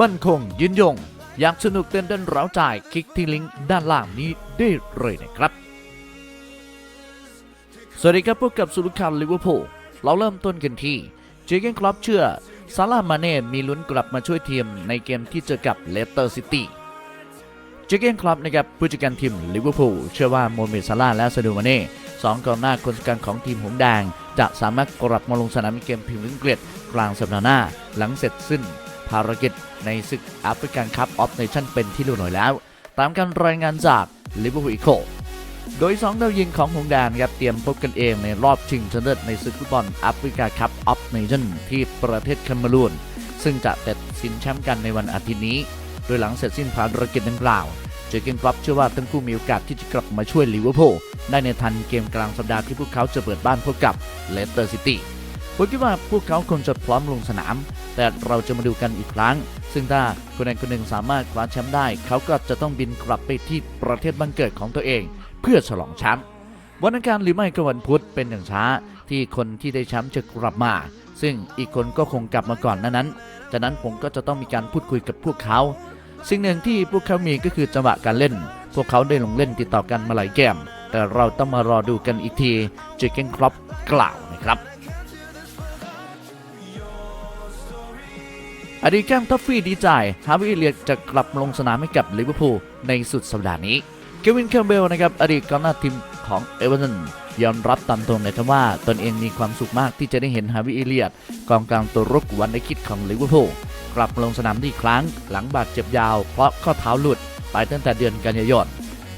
มั่นคงยืนยง อยากสนุกเต้นเต้นร้าวใจคลิกที่ลิงก์ด้านล่างนี้ได้เลยนะครับ สวัสดีครับพบกับสุรุคันลิเวอร์พูลเราเริ่มต้นกันที่เจเกนคลับเชื่อซาลามาเน่มีลุ้นกลับมาช่วยทีมในเกมที่เจอกับเลสเตอร์ซิตี้เจเกนคลับนะครับผู้จัดการทีมลิเวอร์พูลเชื่อว่าโมเมซาลาและซาดูมาเน่สองกองหน้าคนสำคัญของทีมหงส์แดงจะสามารถกลับมาลงสนามในเกมพรีเมียร์ลีกอังกฤษกลางสัปดาห์หน้า หลังเสร็จสิ้น ภารกิจในศึกแอฟริกันคัพออฟเนชั่นเป็นที่เรียบร้อยแล้ว ตามการรายงานจากลิเวอร์พูลอีโคโดย 2 ดาวยิงของหงแดงครับเตรียมพบกันเองในรอบชิงชนะเลิศในศึกฟุตบอลแอฟริกาคัพออฟเนชั่นที่ประเทศคเมรูนซึ่งจะตัดสินแชมป์กันในวันอาทิตย์นี้ โดยหลังเสร็จสิ้นภารกิจดังกล่าวเจอเกนคลับเชื่อว่าทั้งคู่มีโอกาสที่จะกลับมาช่วยลิเวอร์พูลได้ในทันเกมกลางสัปดาห์ที่พวกเขาจะเปิดบ้านพบกับเลสเตอร์ซิตี้ ผมคิดว่าพวกเขาคงจะพร้อมลงสนาม แต่เราจะมาดูกันอีกครั้ง ซึ่งถ้าคนใดคนหนึ่งสามารถคว้าแชมป์ได้ เขาก็จะต้องบินกลับไปที่ประเทศบ้านเกิดของตัวเอง เพื่อฉลองแชมป์วันอังคารหรือไม่ก็วันพุธเป็นอย่างช้า ที่คนที่ได้แชมป์จะกลับมา ซึ่งอีกคนก็คงกลับมาก่อนนั้นนั้นจากนั้นผมก็จะต้องมีการพูดคุยกับพวกเขา สิ่งหนึ่งที่พวกเขามีก็คือจังหวะการเล่น พวกเขาได้ลงเล่นติดต่อกันมาหลายเกมแต่เราต้องมารอดูกันอีกทีเจเกนครอปกล่าวนะครับ อดีตแก้มทัฟฟี่ดีใจฮาวิเอเลียตจะกลับลงสนามให้กับลิเวอร์พูลในสุดสัปดาห์นี้เควินแคมเบลนะครับอดีตกองหน้าทีมของเอเวอร์ตันยอมรับตามตรงเลยครับว่าตนเองมีความสุขมากที่จะได้เห็นฮาวิเอเลียตกองกลางตัวรุกวันในคิดของลิเวอร์พูลกลับลงสนามได้อีกครั้งหลังบาดเจ็บยาวเพราะข้อเท้าหลุดไปตั้งแต่เดือนกันยายน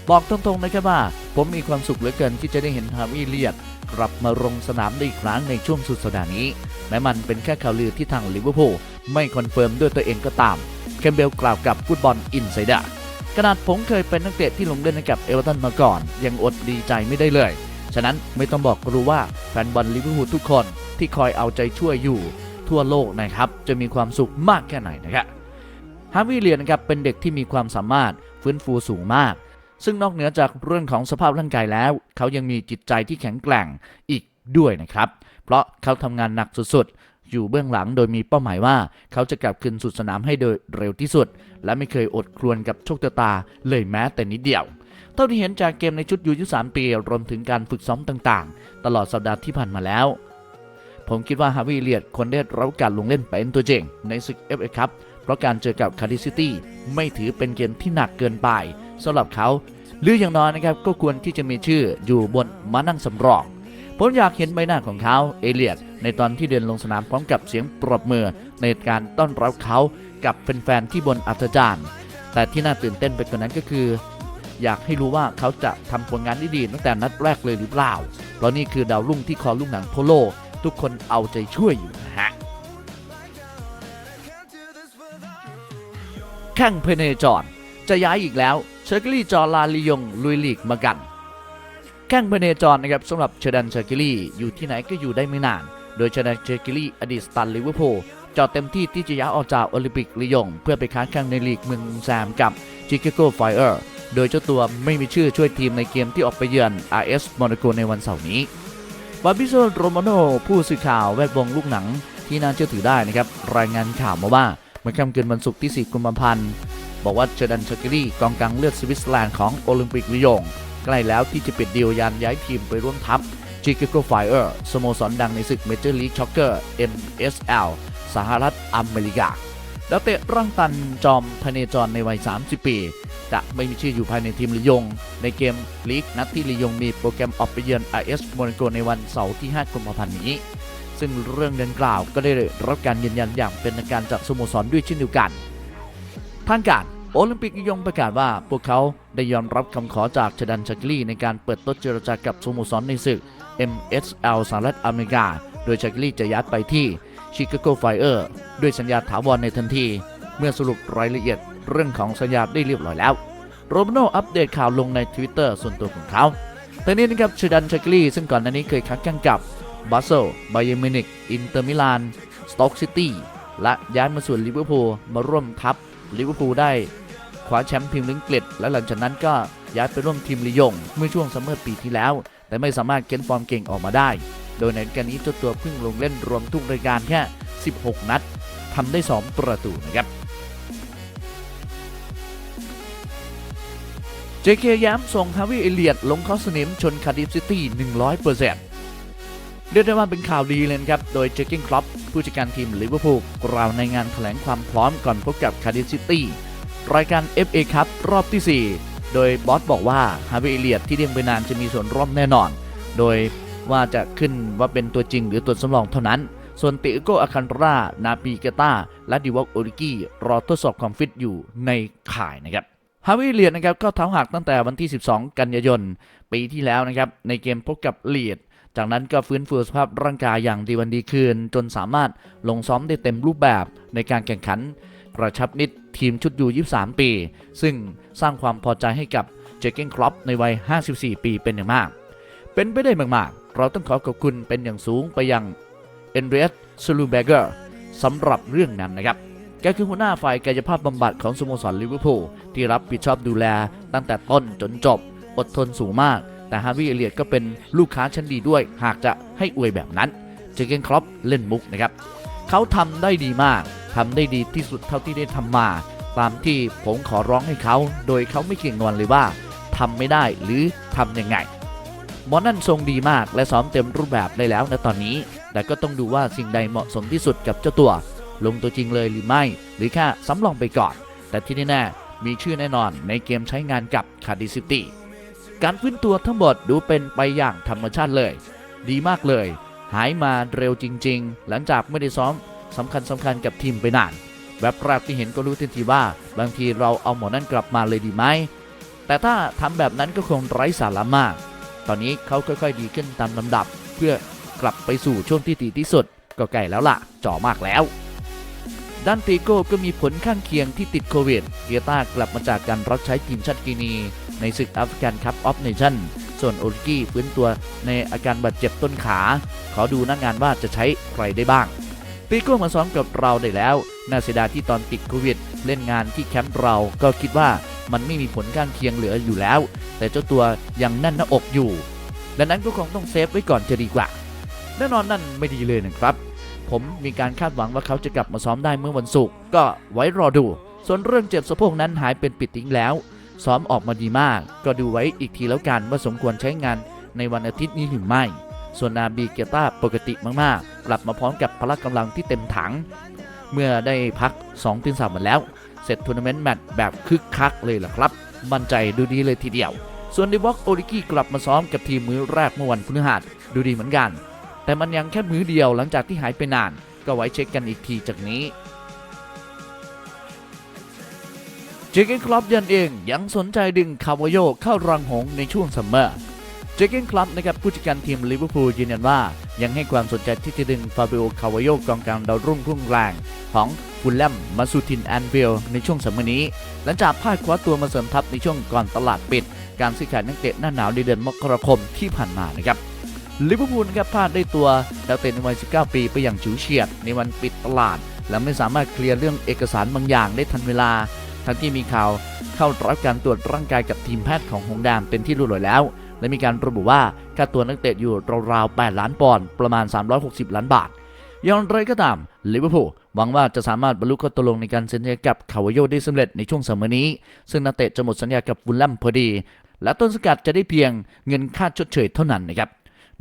บอกตรงๆนะครับว่า ผมมีความสุขเหลือเกินที่จะได้เห็นฮาวิเอเลียตกลับมาลงสนามได้อีกครั้งในช่วงสุดสัปดาห์นี้ ม้มันเป็นแค่ข่าวลือที่ทางลิเวอร์พูลไม่คอนเฟิร์มด้วยตัวเองก็ตาม เคมเบลกล่าวกับฟุตบอลอินไซเดอร์ขนาดผมเคยเป็นนักเตะที่ลงเล่นให้กับเอเวอร์ตันมาก่อน ยังอดดีใจไม่ได้เลย ฉะนั้นไม่ต้องบอกก็รู้ว่าแฟนบอลลิเวอร์พูลทุกคนที่คอยเอาใจช่วยอยู่ ทั่วโลกนะครับ จะมีความสุขมากแค่ไหนนะครับฮาวิเลียนนะครับเป็นเด็กที่มีความสามารถฟื้นฟูสูงมาก ซึ่งนอกเหนือจากเรื่องของสภาพร่างกายแล้ว เขายังมีจิตใจที่แข็งแกร่งอีกด้วยนะครับ เพราะเขาทำงานหนักสุดๆ อยู่เบื้องหลังโดยมีเป้าหมายว่า เขาจะกลับคืนสู่สนามให้โดยเร็วที่สุด และไม่เคยอดครวญกับโชคชะตาเลยแม้แต่นิดเดียวเท่าที่เห็นจากเกมในชุดยู23ปีรวมถึงการฝึกซ้อมต่างๆ ตลอดสัปดาห์ที่ผ่านมาแล้ว ผมคิดว่าฮาวิเลียดควรได้รับการลงเล่นเป็นตัวเจงในศึก FA ครับเพราะการเจอกับคาร์ดิซิตี้ไม่ถือเป็นเกมที่หนักเกินไปสำหรับเขา หรืออย่างน้อยนะครับก็ควรที่จะมีชื่ออยู่บนมานั่งสำรอง ผมอยากเห็นใบหน้าของเขาเอเลียดในตอนที่เดินลงสนามพร้อมกับเสียงปรบมือในการต้อนรับเขากับแฟนๆที่บนอัธจารย์แต่ที่น่าตื่นเต้นไปกว่านั้นก็คือ อยากให้รู้ว่าเขาจะทำผลงานได้ดีตั้งแต่นัดแรกเลยหรือเปล่าเพราะนี่คือดาวรุ่งที่คอลูกหนังโพโล ทุกคนเอาใจช่วยอยู่นะฮะแข่งเพเนจอนจะย้ายอีกแล้วเชอร์กลี่จอลาลียงลุยลีกมากัน แข้งพเนจรนะครับสำหรับเชดันเชอร์กิลี่อยู่ที่ไหนก็อยู่ได้ไม่นาน โดยเชดันเชอร์กิลี่อดีตสตันลิเวอร์พูลจอดเต็มที่ที่จะย้ายออกจากโอลิมปิกลียง เพื่อไปค้าแข่งในลีกเมืองแซมกับชิคาโกไฟเออร์โดยเจ้าตัวไม่มีชื่อช่วยทีมในเกมที่ออกไปเยือน RS โมนาโกในวันเสาร์นี้บาบิโซโรมาโนผู้สื่อข่าวแวดวงลูกหนังที่น่าเชื่อถือได้นะครับรายงานข่าวมาว่าเมื่อค่ำคืนวันศุกร์ที่ 4 กุมภาพันธ์บอกว่าเชดันเชอร์กิลี่กองกลางเลือดสวิตเซอร์แลนด์ของโอลิมปิกลียง ใกล้แล้วที่จะปิดดีลยันย้ายทีมไปร่วมทัพชิคาโกไฟเออร์สโมสรดังในศึกเมเจอร์ลีกช็อกเกอร์ NSL สหรัฐอเมริกาแล้วเตะร่างตันจอมพเนจรในวัย 30 ปี จะไม่มีชื่ออยู่ภายในทีมลียง ในเกมลีกนัดที่ลียงมีโปรแกรมออกไปเยือน IS โมนาโกในวันเสาร์ที่ 5 กุมภาพันธ์นี้ ซึ่งเรื่องดังกล่าวก็ได้รับการยืนยันอย่างเป็นทางการจากสโมสรด้วยเช่นเดียวกันทางการ โอลิมปิกนิยงประกาศว่าพวกเขาได้ยอมรับคำขอจากชดันชักลีในการเปิดโต๊ะเจรจากับสโมสรในศึก MSL สหรัฐอเมริกา โดยชักลีจะย้ายไปที่ชิคาโกไฟเออร์ด้วยสัญญาถาวรในทันที เมื่อสรุปรายละเอียดเรื่องของสัญญาได้เรียบร้อยแล้ว โรมโนอัปเดตข่าวลงใน Twitter ส่วนตัวของเขาแต่นี้นะครับชดันชักลีซึ่งก่อนหน้านี้เคยคัดแข่งกับบาเซลไบเยมินิกอินเตอร์มิลาน สต็อกซิตี้ และย้ายมาสู่ลิเวอร์พูลมาร่วมทัพลิเวอร์พูลได้ ว้าแชมป์พรีมลีงเกล็ดและหลังจากนั้นก็ย้ายไปร่วมทีมลียง เมื่อช่วงซัมเมอร์ปีที่แล้ว แต่ไม่สามารถเก็นฟอร์มเก่งออกมาได้ โดยในการนี้เจ้าตัวเพิ่งลงเล่นรวมทุกรายการแค่ 16 นัดทำได้ 2 ประตูนะครับเจเคย้มส่งฮาวิเอเลียดลงคอสาสนิมชนคาร์ดิฟซิตี้100%เรียกได้ว่าเป็นข่าวดีเลยนะครับ โดยเจคกิ้งคลอปผู้จัดการทีมลิเวอร์พูลกล่าวในงานแถลงความพร้อมก่อนพบกับคาร์ดิฟซิตี้ รายการ FA ครับรอบที่ 4 โดยบอสบอกว่าฮาวิเอเลียดที่เลี้ยงไปนานจะมีส่วนร่วมแน่นอน โดยว่าจะขึ้นว่าเป็นตัวจริงหรือตัวสำรองเท่านั้น ส่วนติโกอาคันรานาปีเกตาและดิวอกโอริกี้รอทดสอบความฟิตอยู่ในข่ายนะครับฮาวิเลียดนะครับก็เท้าหักตั้งแต่วันที่ 12 กันยายน ปีที่แล้วนะครับในเกมพบกับเลียดจากนั้นก็ฟื้นฟูสภาพร่างกายอย่างดีวันดีคืน จนสามารถลงซ้อมได้เต็มรูปแบบในการแข่งขัน กระชับมิตรทีมชุดยู23 ปี ซึ่งสร้างความพอใจให้กับเจเกนครอปในวัย 54 ปีเป็นอย่างมาก เป็นไปได้มากๆ เราต้องขอขอบคุณเป็นอย่างสูงไปยังเอนเรียสซูลูเบเกอร์สำหรับเรื่องนั้นนะครับแกคือหัวหน้าฝ่ายกายภาพบำบัดของสโมสรลิเวอร์พูลที่รับผิดชอบดูแลตั้งแต่ต้นจนจบ อดทนสูงมาก แต่ฮาร์วิเอเลียดก็เป็นลูกค้าชั้นดีด้วย หากจะให้อวยแบบนั้นเจเกนครอปเล่นมุกนะครับ เขาทำได้ดีมากทำได้ดีที่สุดเท่าที่ได้ทำมา ตามที่ผมขอร้องให้เขา โดยเขาไม่เกี่ยงงอนเลยว่าทำไม่ได้หรือทำยังไงหมอนั่นทรงดีมากและซ้อมเต็มรูปแบบได้แล้วในตอนนี้ แต่ก็ต้องดูว่าสิ่งใดเหมาะสมที่สุดกับเจ้าตัว ลงตัวจริงเลยหรือไม่ หรือแค่สำรองไปก่อน แต่ที่แน่ๆมีชื่อแน่นอนในเกมใช้งานกับคาร์ดิซิตี้การฟื้นตัวทั้งหมดดูเป็นไปอย่างธรรมชาติเลย ดีมากเลย หายมาเร็วจริง ๆ หลังจากไม่ได้ซ้อมสำคัญสำคัญกับทีมไปนานแบบแรกที่เห็นก็รู้ทันทีว่า บางทีเราเอาหมอนั่นกลับมาเลยดีไหม แต่ถ้าทำแบบนั้นก็คงไร้สาระมาก ตอนนี้เขาค่อยๆดีขึ้นตามลำดับ เพื่อกลับไปสู่ช่วงที่ดีที่สุด ก็ใกล้แล้วล่ะจ่อมากแล้วด้านตีโก้ก็มีผลข้างเคียงที่ติดโควิดเกียต้ากลับมาจากการรับใช้ทีมชาติกินี ในศึกแอฟริกันคัพออฟเนชั่น ส่วนโอริกี้ฟื้นตัวในอาการบาดเจ็บต้นขา ขอดูหน้างงานว่าจะใช้ใครได้บ้างตีโก้มาซ้อมกับเราได้แล้ว น่าเสียดายที่ตอนติดโควิด เล่นงานที่แคมป์เราก็คิดว่ามันไม่มีผลข้างเคียงเหลืออยู่แล้ว แต่เจ้าตัวยังแน่นหน้าอกอยู่ ดังนั้นก็คงต้องเซฟไว้ก่อนจะดีกว่า แน่นอนนั่นไม่ดีเลยนะครับ ผมมีการคาดหวังว่าเขาจะกลับมาซ้อมได้เมื่อวันศุกร์ก็ไว้รอดู ส่วนเรื่องเจ็บสะโพกนั้นหายเป็นปิดทิ้งแล้ว ซ้อมออกมาดีมาก ก็ดูไว้อีกทีแล้วกันว่าสมควรใช้งานในวันอาทิตย์นี้หรือไม่ ส่วนนาบีเกต้าปกติมากๆ กลับมาพร้อมกับพละกำลังที่เต็มถัง เมื่อได้พัก2-3วันแล้ว เสร็จทัวร์นาเมนต์แมตช์แบบคึกคักเลยล่ะครับ มั่นใจดูดีเลยทีเดียว ส่วนดิวอกโอริกี้กลับมาซ้อมกับทีมมือแรกเมื่อวันพฤหัสดูดีเหมือนกัน แต่มันยังแค่มือเดียวหลังจากที่หายไปนาน ก็ไว้เช็คกันอีกทีจากนี้ เจเกนคลับยันเองยังสนใจดึงคาวโยเข้ารังหงในช่วงซัมเมอร์เจเกนคลับนะครับผู้จัดการทีมลิเวอร์พูลยืนยันว่า ยังให้ความสนใจที่จะดึงฟาบิโอคาวโยกองกลางดาวรุ่งพุ่งแรงของฟุลแลมมาสูตินแอนเวลในช่วงซัมเมอร์นี้ หลังจากพลาดคว้าตัวมาเสริมทัพในช่วงก่อนตลาดปิด การซื้อขายนักเตะหน้าหนาวในเดือนมกราคมที่ผ่านมานะครับลิเวอร์พูลนะครับพลาดได้ตัวดาวเตะในวัย 19 ปีไปอย่างฉิวเฉียดในวันปิดตลาด และไม่สามารถเคลียร์เรื่องเอกสารบางอย่างได้ทันเวลา ทั้งที่มีข่าวเข้ารับการตรวจร่างกายกับทีมแพทย์ของหงแดงเป็นที่รู้เลยแล้ว และมีการระบุว่าค่าตัวนักเตะอยู่ราวๆ 8 ล้านปอนด์ประมาณ 360 ล้านบาทอย่างไรก็ตามลิเวอร์พูลหวังว่าจะสามารถบรรลุข้อตกลงในการเซ็นสัญญากับคาวโยได้สำเร็จในช่วงซัมเมอร์นี้ ซึ่งนักเตะจะหมดสัญญากับวูลแลมพอดี และต้นสกัดจะได้เพียงเงินค่าชดเชยเท่านั้นนะครับ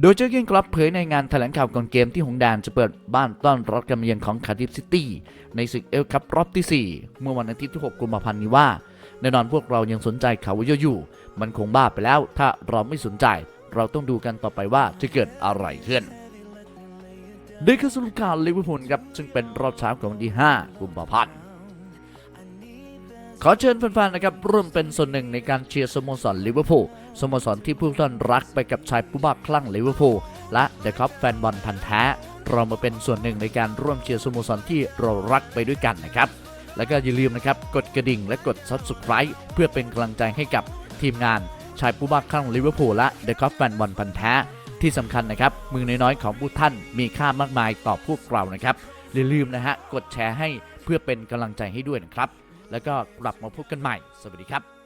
โดยเจ้าเก้งกลับเผยในงานแถลงข่าวก่อนเกมที่หงแดนจะเปิดบ้านต้อนรับการมาเยือนของคาร์ดิฟซิตี้ในศึกเอลคัพรอบที่ 4 เมื่อวันอาทิตย์ที่ 6 กุมภาพันธ์นี้ว่า แน่นอนพวกเรายังสนใจเขาวาโยอยู่ มันคงบ้าไปแล้ว ถ้าเราไม่สนใจ เราต้องดูกันต่อไปว่าจะเกิดอะไรขึ้นนี่คือสรุปข่าวลิเวอร์พูลครับซึ่งเป็นรอบเช้าของวันที่ 5 กุมภาพันธ์ขอเชิญแฟนๆนะครับร่วมเป็นส่วนหนึ่งในการเชียร์สโมสรลิเวอร์พูล สโมสรที่ผู้ท่านรักไปกับชายผู้บ้าคลั่งลิเวอร์พูลและเดอะคัพแฟนบอลพันธ์แท้ เรามาเป็นส่วนหนึ่งในการร่วมเชียร์สโมสรที่เรารักไปด้วยกันนะครับ แล้วก็อย่าลืมนะครับกดกระดิ่งและกด Subscribe เพื่อเป็นกำลังใจให้กับทีมงานชายผู้บ้าคลั่งลิเวอร์พูลและเดอะคัพแฟนบอลพันธ์แท้ที่สำคัญนะครับ มือน้อยๆของผู้ท่านมีค่ามากมายต่อพวกเรานะครับอย่าลืมนะฮะกดแชร์ให้เพื่อเป็นกำลังใจให้ด้วยนะครับ แล้วก็กลับมาพบกันใหม่ สวัสดีครับ